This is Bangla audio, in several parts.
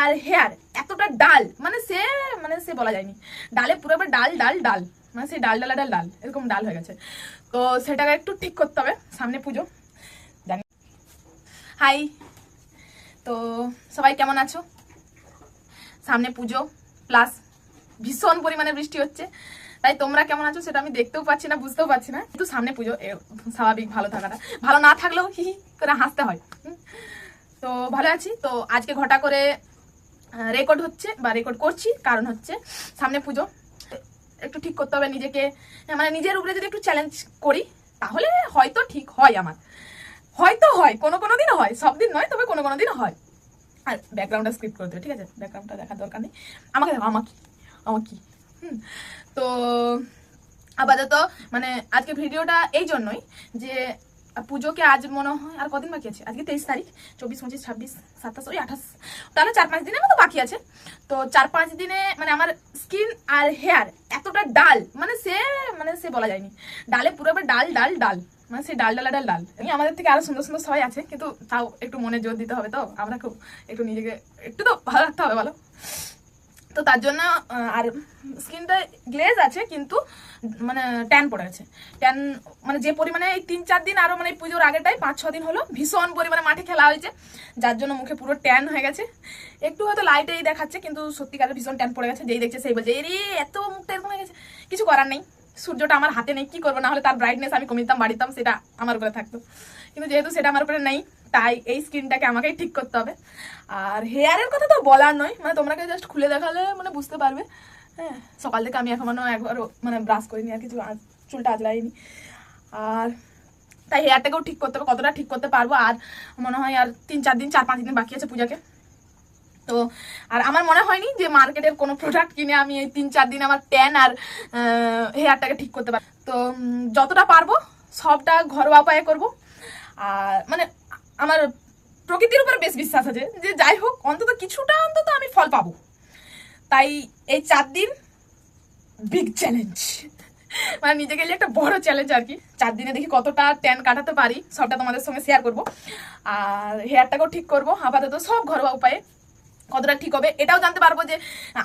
আর হেয়ার এতটা ডাল মানে সে মানে সে বলা যায়নি। ডালে পুরো ডাল ডাল ডাল। মানে সেই ডাল, ডালা, ডাল ডাল, এরকম ডাল হয়ে গেছে। তো সেটাকে একটু ঠিক করতে হবে, সামনে পুজো। জানি। হাই তো সবাই কেমন আছো? সামনে পুজো প্লাস ভীষণ পরিমাণে বৃষ্টি হচ্ছে। তাই তোমরা কেমন আছো সেটা আমি দেখতেও পাচ্ছি না, বুঝতেও পারছি না। কিন্তু সামনে পুজো স্বাভাবিক ভালো থাকাটা। ভালো না থাকলেও হি করে হাসতে হয়। তো ভালো আছি। তো আজকে ঘটা করে রেকর্ড হচ্ছে বা রেকর্ড করছি, কারণ হচ্ছে সামনে পুজো। একটু ঠিক করতে হবে নিজেকে মানে নিজের উপরে যদি একটু চ্যালেঞ্জ করি, তাহলে হয়তো ঠিক হয় আমার। হয়তো হয়, কোনো কোনো দিন হয়, সব দিন নয়, তবে কোনো কোনো দিন হয়। আর ব্যাকগ্রাউন্ডটা স্ক্রিপ্ট করে দেবে ঠিক আছে? ব্যাকগ্রাউন্ডটা দেখার দরকার নেই। আমাকে দেখো আমার কি আমার কি হুম, তো আপাতত মানে আজকে ভিডিওটা এই জন্যই যে পুজোকে আজ মনে হয়, আর কদিন বাকি আছে? আজকে তেইশ তারিখ, চব্বিশ, পঁচিশ, ছাব্বিশ, সাতাশ, ওই আঠাশ। তাহলে চার পাঁচ দিনের মতো বাকি আছে। তো চার পাঁচ দিনে মানে আমার স্কিন আর হেয়ার এতটা ডাল মানে সে মানে সে বলা যায়নি। ডালে পুরো ডাল ডাল ডাল। মানে সেই ডাল, ডালা, ডাল ডাল। আমাদের থেকে আরও সুন্দর সুন্দর সবাই আছে, কিন্তু তাও একটু মনে জোর দিতে হবে তো। আমরা খুব একটু নিজেকে, একটু তো ভালো রাখতে হবে, বলো? তো তার জন্য আর স্কিনটা গ্লেজ আছে, কিন্তু মানে ট্যান পড়ে গেছে ট্যান মানে যে পরিমাণে এই তিন চার দিন আরও মানে পুজোর আগেটাই পাঁচ, ছ দিন হলো, ভীষণ পরিমাণে মাঠে খেলা হয়েছে। যার জন্য মুখে পুরো ট্যান হয়ে গেছে। একটু হয়তো লাইটেই দেখাচ্ছে, কিন্তু সত্যিকারের ভীষণ ট্যান পড়ে গেছে। যেই দেখছে সেই বলছে, এরে, এত মুখটা এরকম হয়ে গেছে। কিছু করার নেই। সূর্যটা আমার হাতে নেই, কি করব? না হলে তার ব্রাইটনেস আমি কমিয়ে দিতাম, বাড়িতাম, সেটা আমার উপরে থাকতো। কিন্তু যেহেতু সেটা আমার উপরে নেই তাই এই স্কিনটাকে আমাকেই ঠিক করতে হবে। আর হেয়ারের কথা তো বলার নয় মানে তোমরা জাস্ট খুলে দেখালে মানে বুঝতে পারবে। হ্যাঁ সকাল থেকে আমি এখনও একবারও মানে ব্রাশ করিনি, আর কিছু চুলটা আজলাইনি আর তাই হেয়ারটাকেও ঠিক করতে হবে, কতটা ঠিক করতে পারব, আর মনে হয় আর তিন চার দিন, চার পাঁচ দিন বাকি আছে পূজাকে। তো, আর আমার মনে হয়নি যে মার্কেটের কোনো প্রোডাক্ট কিনে আমি এই তিন চার দিন আমার ট্যান আর হেয়ারটাকে ঠিক করতে পারব। তো যতটা পারব, সবটা ঘরোয়া উপায়ে করব। আর মানে আমার প্রকৃতির উপর বেশ বিশ্বাস আছে যে যাই হোক, অন্তত কিছুটা অন্তত আমি ফল পাবো। তাই এই চার দিন বিগ চ্যালেঞ্জ মানে নিজেকে একটা বড় চ্যালেঞ্জ আর কি। চার দিনে দেখি কতটা ট্যান কাটাতে পারি, সবটা তোমাদের সঙ্গে শেয়ার করব। আর হেয়ারটাকেও ঠিক করব, আপাতত সব ঘরোয়া উপায়ে। কতটা ঠিক হবে এটাও জানতে পারব যে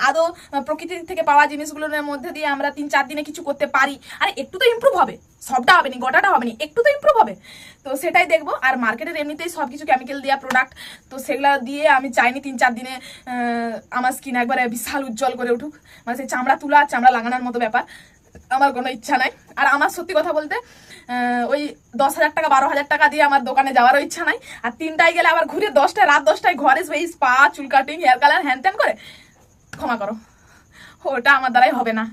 আদৌ প্রকৃতি থেকে পাওয়া জিনিসগুলোর মধ্যে দিয়ে আমরা তিন চার দিনে কিছু করতে পারি। আর একটু তো ইমপ্রুভ হবে। সবটা হবে না, গোটাটা হবে না, একটু তো ইমপ্রুভ হবে। তো সেটাই দেখব। আর মার্কেটের এমনিতেই সব কিছু কেমিক্যাল দেওয়া প্রোডাক্ট তো সেগুলো দিয়ে আমি চাইনি তিন চার দিনে আমার স্কিন একবারে বিশাল উজ্জ্বল করে উঠুক। মানে সেই চামড়া তুলা, চামড়া লাগানোর মতো ব্যাপার। আমার কোনো ইচ্ছা নাই। আর আমার সত্যি কথা বলতে ওই দশ হাজার টাকা, বারো হাজার টাকা দিয়ে আমার দোকানে যাওয়ারও ইচ্ছা নাই। আর তিনটায় গেলে আবার ঘুরে দশটায়, রাত দশটায় ঘরে সেই স্পা চুল কাটিং হেয়ার কালার হ্যান ত্যান করে ক্ষমা করো। ওটা আমার দ্বারাই হবে না।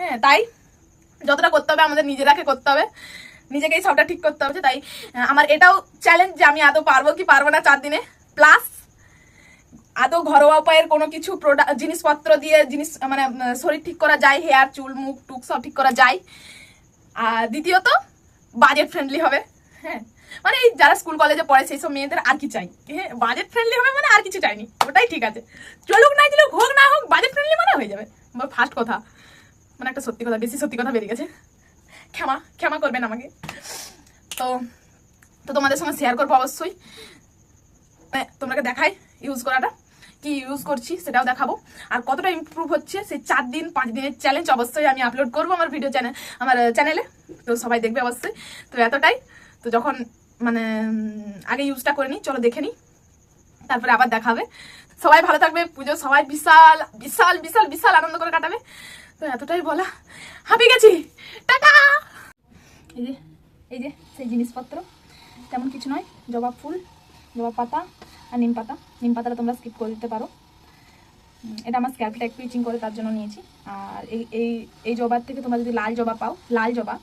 হ্যাঁ তাই যতটা করতে হবে আমাদের নিজেরাকে করতে হবে। নিজেকেই সবটা ঠিক করতে হবে তাই আমার এটাও চ্যালেঞ্জ যে আমি আদৌ পারব কি পারব না চার দিনে। প্লাস আদৌ ঘরোয়া উপায়ের কোনো কিছু প্রোডাক্ট জিনিসপত্র দিয়ে জিনিস মানে শরীর ঠিক করা যায় হেয়ার চুল, মুখ, টুক সব ঠিক করা যায়। আর দ্বিতীয়ত বাজেট ফ্রেন্ডলি হবে। হ্যাঁ মানে এই যারা স্কুল কলেজে পড়ে সেই সব মেয়েদের আর কি চাই। হ্যাঁ বাজেট ফ্রেন্ডলি হবে মানে আর কিছু চাইনি। ওটাই ঠিক আছে। চলুক না চলুক, হোক না হোক বাজেট ফ্রেন্ডলি মানে হয়ে যাবে। ফার্স্ট কথা মানে একটা সত্যি কথা, বেশি সত্যি কথা বেরিয়ে গেছে। ক্ষমা ক্ষমা করবেন আমাকে। তো তো তোমাদের সঙ্গে শেয়ার করব অবশ্যই। মানে তোমাকে দেখাই ইউজ করাটা। কি ইউজ করছি সেটাও দেখাবো। আর কতটা ইমপ্রুভ হচ্ছে সেই চার দিন, পাঁচ দিনের চ্যালেঞ্জ অবশ্যই আমি আপলোড করব আমার ভিডিও চ্যানেল আমার চ্যানেলে তো সবাই দেখবে অবশ্যই। তো এতটাই। তো যখন মানে আগে ইউজটা করে নিই, চলো দেখে নিই। তারপরে আবার দেখাবে সবাই ভালো থাকবে পুজো সবাই বিশাল বিশাল বিশাল বিশাল আনন্দ করে কাটাবে। তো এতটাই বলা। হাঁপিয়ে গেছি। টাটা! এই যে এই যে, সেই জিনিসপত্র। তেমন কিছু নয়। জবা ফুল, জবা পাতা আর নিম পাতা। নিম পাতাটা তোমরা স্কিপ করে দিতে পারো। এটা আমার স্ক্যাল্পটা একটু ইচিং করে তার জন্য নিয়েছি। আর এই এই এই জবার থেকে তোমরা যদি লাল জবা পাও, লাল জবা,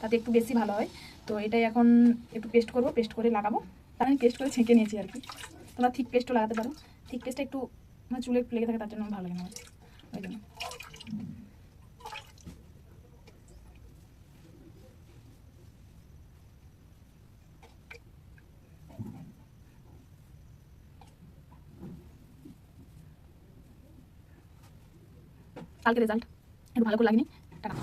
তাতে একটু বেশি ভালো হয়। তো এটাই এখন একটু পেস্ট করব পেস্ট করে লাগাবো। তার আমি পেস্ট করে ছেঁকে নিয়েছি আর কি। তোমরা থিক পেস্টও লাগাতে পারো। থিক পেস্টটা একটু আমার চুলে একটু লেগে থাকে, তার জন্য ভালো লাগে না। ওই জন্য। কালকে রেজাল্ট একটু ভালো করে লাগেনি টাকা